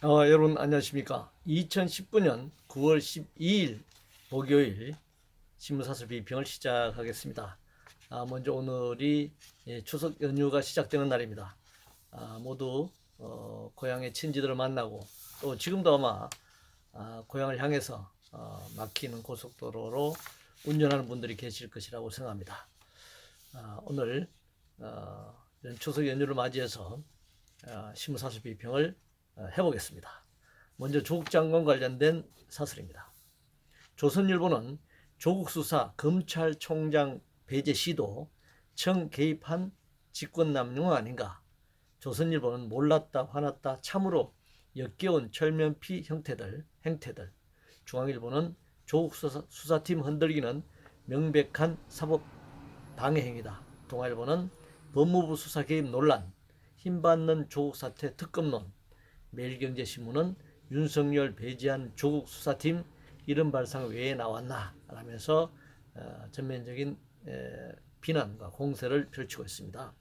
어, 여러분 안녕하십니까? 2019년 9월 12일 목요일 신문사설 비평을 시작하겠습니다. 아, 먼저 오늘이 예, 추석 연휴가 시작되는 날입니다. 아, 모두 어, 고향의 친지들을 만나고 또 지금도 아마 아, 고향을 향해서 어, 막히는 고속도로로 운전하는 분들이 계실 것이라고 생각합니다. 아, 오늘 어, 추석 연휴를 맞이해서 어, 신문사설 비평을 어, 해보겠습니다. 먼저 조국 장관 관련된 사설입니다. 조선일보는 조국 수사 검찰총장 배제 시도 청 개입한 직권남용 아닌가? 조선일보는 몰랐다 화났다 참으로 역겨운 철면피 형태들 행태들. 중앙일보는 조국 수사, 수사팀 흔들기는 명백한 사법 방해 행위다. 동아일보는 법무부 수사 개입 논란, 힘 받는 조국 사태 특검론, 매일경제신문은 윤석열 배제한 조국 수사팀 이런 발상 왜 나왔나 라면서 어, 전면적인 에, 비난과 공세를 펼치고 있습니다.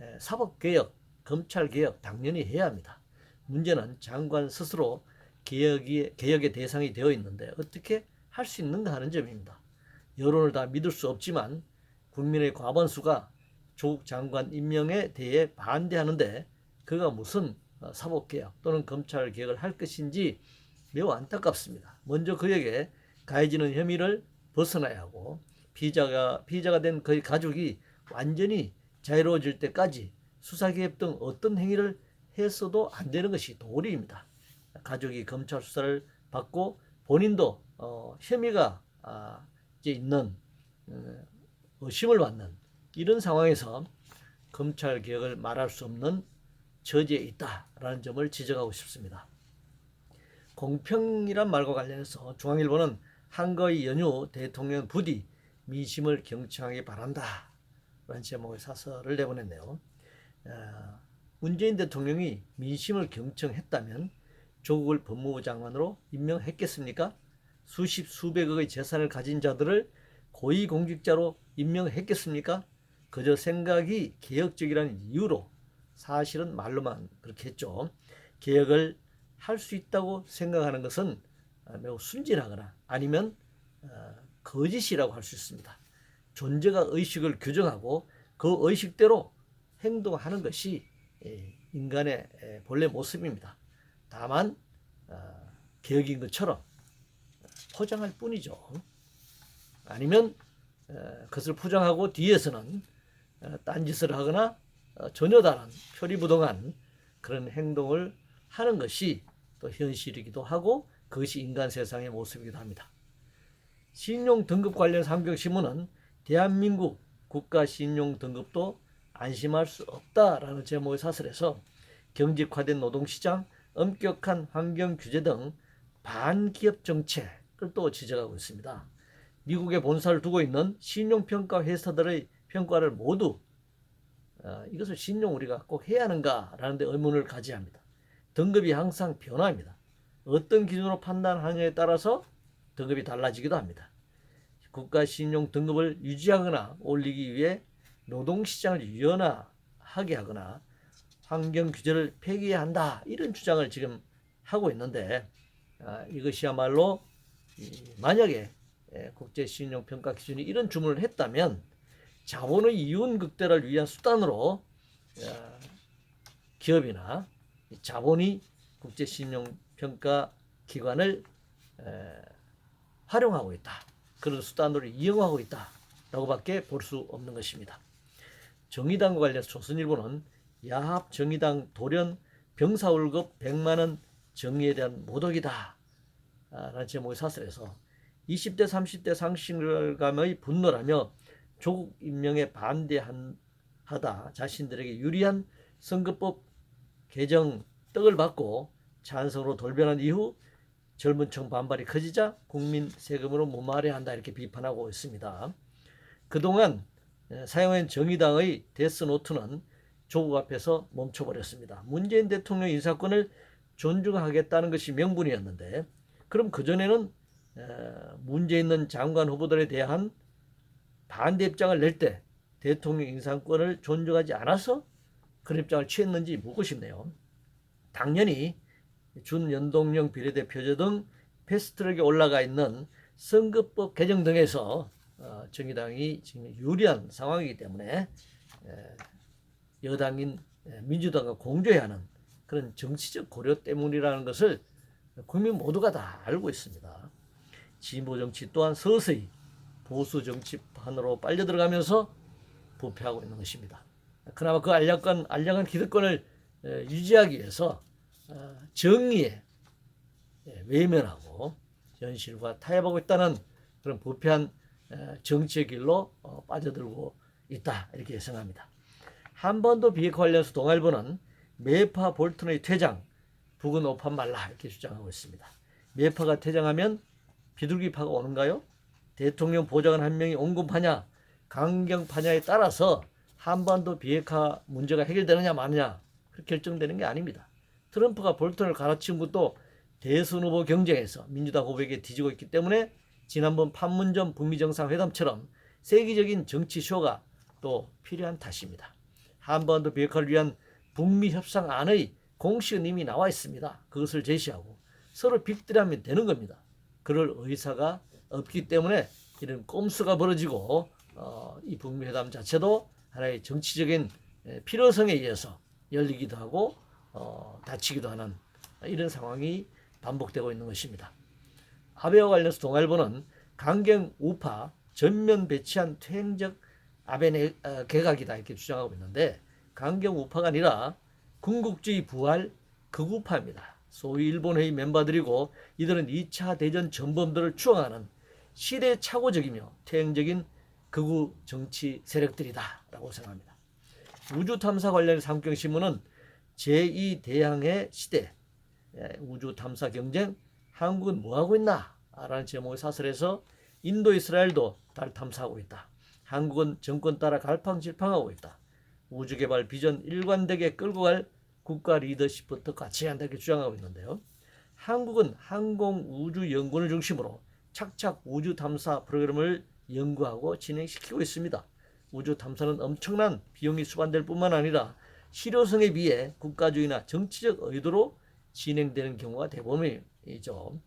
에, 사법개혁, 검찰개혁 당연히 해야 합니다. 문제는 장관 스스로 개혁이, 개혁의 대상이 되어 있는데 어떻게 할 수 있는가 하는 점입니다. 여론을 다 믿을 수 없지만 국민의 과반수가 조국 장관 임명에 대해 반대하는데 그가 무슨 어, 사법개혁 또는 검찰개혁을 할 것인지 매우 안타깝습니다. 먼저 그에게 가해지는 혐의를 벗어나야 하고 피자가 피자가 된 그의 가족이 완전히 자유로워질 때까지 수사개입 등 어떤 행위를 했어도 안 되는 것이 도리입니다. 가족이 검찰 수사를 받고 본인도 어, 혐의가 아, 이제 있는 어, 의심을 받는 이런 상황에서 검찰 개혁을 말할 수 없는 처지에 있다라는 점을 지적하고 싶습니다. 공평이란 말과 관련해서 중앙일보는 한거의 연휴 대통령 부디 민심을 경청하기 바란다. 라는 제목의 사설을 내보냈네요. 어, 문재인 대통령이 민심을 경청했다면 조국을 법무부 장관으로 임명했겠습니까? 수십 수백억의 재산을 가진 자들을 고위공직자로 임명했겠습니까? 그저 생각이 개혁적이라는 이유로 사실은 말로만 그렇게 했죠. 개혁을 할 수 있다고 생각하는 것은 매우 순진하거나 아니면 어, 거짓이라고 할 수 있습니다. 존재가 의식을 규정하고 그 의식대로 행동하는 것이 예, 인간의 예, 본래 모습입니다. 다만 어, 개혁인 것처럼 포장할 뿐이죠. 아니면 어, 그것을 포장하고 뒤에서는 딴짓을 하거나 전혀 다른 표리부동한 그런 행동을 하는 것이 또 현실이기도 하고 그것이 인간 세상의 모습이기도 합니다. 신용 등급 관련 상경신문은 대한민국 국가 신용 등급도 안심할 수 없다라는 제목의 사설에서 경직화된 노동시장, 엄격한 환경 규제 등 반기업 정책을 또 지적하고 있습니다. 미국에 본사를 두고 있는 신용평가 회사들의 평가를 모두 어, 이것을 신용 우리가 꼭 해야 하는가라는 데 의문을 가져야 합니다. 등급이 항상 변화합니다. 어떤 기준으로 판단하느냐에 따라서 등급이 달라지기도 합니다. 국가 신용 등급을 유지하거나 올리기 위해 노동시장을 유연하게 하거나 환경 규제를 폐기해야 한다 이런 주장을 지금 하고 있는데 아, 이것이야말로 만약에 예, 국제 신용 평가 기준이 이런 주문을 했다면 자본의 이윤 극대화를 위한 수단으로 어, 기업이나 자본이 국제 신용 평가 기관을 활용하고 있다. 그런 수단으로 이용하고 있다 라고밖에 볼 수 없는 것입니다. 정의당과 관련해서 조선일보는 야합 정의당 돌연 병사 월급 100만 원 정의에 대한 모독이다. 라는 제목의 사설에서 20대 30대 상실감의 분노라며 조국 임명에 반대하다 자신들에게 유리한 선거법 개정 떡을 받고 찬성으로 돌변한 이후 젊은 층 반발이 커지자 국민 세금으로 무마해야 한다 이렇게 비판하고 있습니다. 그동안 사용한 정의당의 데스노트는 조국 앞에서 멈춰버렸습니다. 문재인 대통령 인사권을 존중하겠다는 것이 명분이었는데 그럼 그전에는 문제 있는 장관 후보들에 대한 반대 입장을 낼 때 대통령 인사권을 존중하지 않아서 그런 입장을 취했는지 묻고 싶네요. 당연히 준연동형 비례대표제 등 패스트트랙에 올라가 있는 선거법 개정 등에서 어, 정의당이 지금 유리한 상황이기 때문에 에, 여당인 에, 민주당과 공조해야 하는 그런 정치적 고려 때문이라는 것을 국민 모두가 다 알고 있습니다. 진보 정치 또한 서서히 보수 정치판으로 빨려 들어가면서 부패하고 있는 것입니다. 그나마 그 알약한 알약한 기득권을 에, 유지하기 위해서 어, 정의에 예, 외면하고 현실과 타협하고 있다는 그런 부패한 에, 정치의 길로 어, 빠져들고 있다 이렇게 예상합니다. 한반도 비핵화 관련해서 동아일보는 메파 볼튼의 퇴장, 북은 오판 말라 이렇게 주장하고 있습니다. 메파가 퇴장하면 비둘기파가 오는가요? 대통령 보좌관 한 명이 온건파냐, 강경파냐에 따라서 한반도 비핵화 문제가 해결되느냐 마느냐 그렇게 결정되는 게 아닙니다. 트럼프가 볼턴을 갈아치운 것도 대선 후보 경쟁에서 민주당 후보에게 뒤지고 있기 때문에 지난번 판문점 북미 정상회담처럼 세계적인 정치 쇼가 또 필요한 탓입니다. 한반도 비핵화를 위한 북미 협상 안의 공식은 이미 나와 있습니다. 그것을 제시하고 서로 빅들하면 되는 겁니다. 그럴 의사가 없기 때문에 이런 꼼수가 벌어지고 어, 이 북미 회담 자체도 하나의 정치적인 에, 필요성에 의해서 열리기도 하고 어, 다치기도 하는 이런 상황이 반복되고 있는 것입니다. 아베와 관련해서 동아일보는 강경 우파 전면 배치한 퇴행적 아베 내- 어, 개각이다 이렇게 주장하고 있는데 강경 우파가 아니라 군국주의 부활 극우파입니다. 소위 일본회의 멤버들이고 이들은 2차 대전 전범들을 추앙하는 시대착오적이며 퇴행적인 극우 정치 세력들이다라고 생각합니다. 우주 탐사 관련 상경신문은 제2 대항해 시대 예, 우주 탐사 경쟁 한국은 뭐 하고 있나? 라는 제목의 사설에서 인도 이스라엘도 달 탐사하고 있다. 한국은 정권 따라 갈팡질팡하고 있다. 우주 개발 비전 일관되게 끌고 갈 국가 리더십부터 같이 해야 한다 이렇게 주장하고 있는데요. 한국은 항공 우주 연구를 중심으로 착착 우주 탐사 프로그램을 연구하고 진행시키고 있습니다. 우주 탐사는 엄청난 비용이 수반될 뿐만 아니라 실효성에 비해 국가주의나 정치적 의도로 진행되는 경우가 대부분이죠.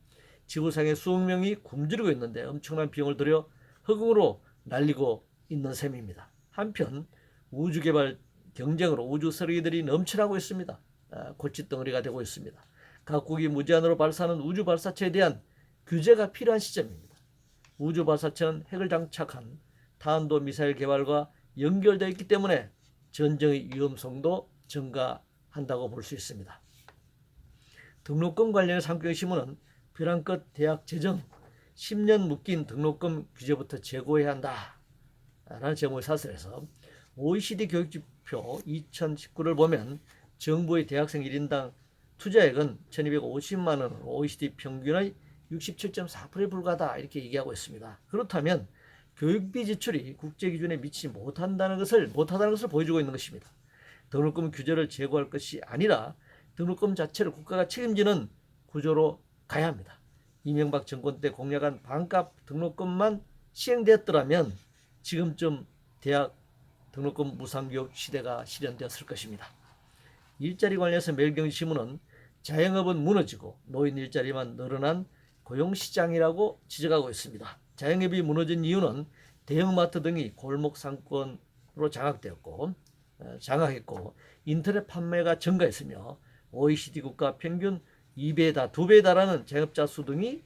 지구상에 수억 명이 굶주리고 있는데 엄청난 비용을 들여 허공으로 날리고 있는 셈입니다. 한편 우주 개발 경쟁으로 우주 쓰레기들이 넘쳐나고 있습니다. 아, 골칫덩어리가 되고 있습니다. 각국이 무제한으로 발사하는 우주 발사체에 대한 규제가 필요한 시점입니다. 우주 발사체는 핵을 장착한 탄도 미사일 개발과 연결되어 있기 때문에 전쟁의 위험성도 증가한다고 볼 수 있습니다. 등록금 관련해 상경신문은 벼랑 끝 대학 재정 10년 묶인 등록금 규제부터 제고해야 한다. 라는 제목의 사설에서 OECD 교육지표 2019를 보면 정부의 대학생 1인당 투자액은 1250만 원으로 OECD 평균의 67.4%에 불과하다 이렇게 얘기하고 있습니다. 그렇다면 교육비 지출이 국제 기준에 미치지 못한다는 것을 못하다는 것을 보여주고 있는 것입니다. 등록금 규제를 제고할 것이 아니라 등록금 자체를 국가가 책임지는 구조로 가야 합니다. 이명박 정권 때 공약한 반값 등록금만 시행되었더라면 지금쯤 대학 등록금 무상교육 시대가 실현되었을 것입니다. 일자리 관련해서 매일경신문은 자영업은 무너지고 노인 일자리만 늘어난 고용시장이라고 지적하고 있습니다. 자영업이 무너진 이유는 대형마트 등이 골목 상권으로 장악되었고 어, 장악했고 인터넷 판매가 증가했으며 OECD 국가 평균 2배다 2배에 달하는 자영업자 수 등이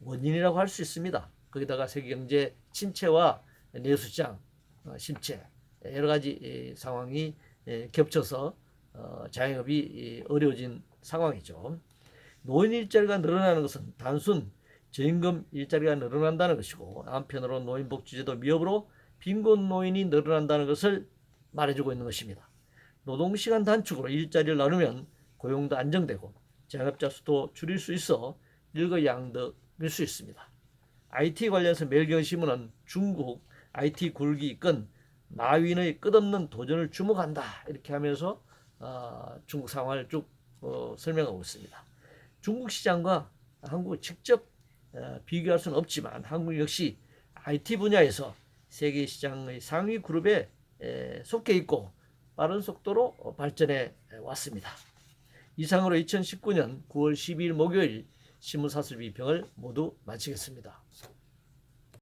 원인이라고 할 수 있습니다. 거기다가 세계 경제 침체와 내수시장 어, 침체 여러 가지 이, 상황이 에, 겹쳐서 어, 자영업이 이, 어려워진 상황이죠. 노인 일자리가 늘어나는 것은 단순 저임금 일자리가 늘어난다는 것이고 한편으로 노인복지제도 미흡으로 빈곤 노인이 늘어난다는 것을 말해주고 있는 것입니다. 노동시간 단축으로 일자리를 나누면 고용도 안정되고 자영업자 수도 줄일 수 있어 일거양득일 수 있습니다. IT 관련해서 매일경신문은 중국 IT 굴기 이끈 마윈의 끝없는 도전을 주목한다 이렇게 하면서 어, 중국 상황을 쭉 어, 설명하고 있습니다. 중국 시장과 한국을 직접 어, 비교할 수는 없지만 한국 역시 IT 분야에서 세계 시장의 상위 그룹에 에, 속해 있고 빠른 속도로 어, 발전해 왔습니다. 이상으로 2019년 9월 12일 목요일 신문사슬 비평을 모두 마치겠습니다.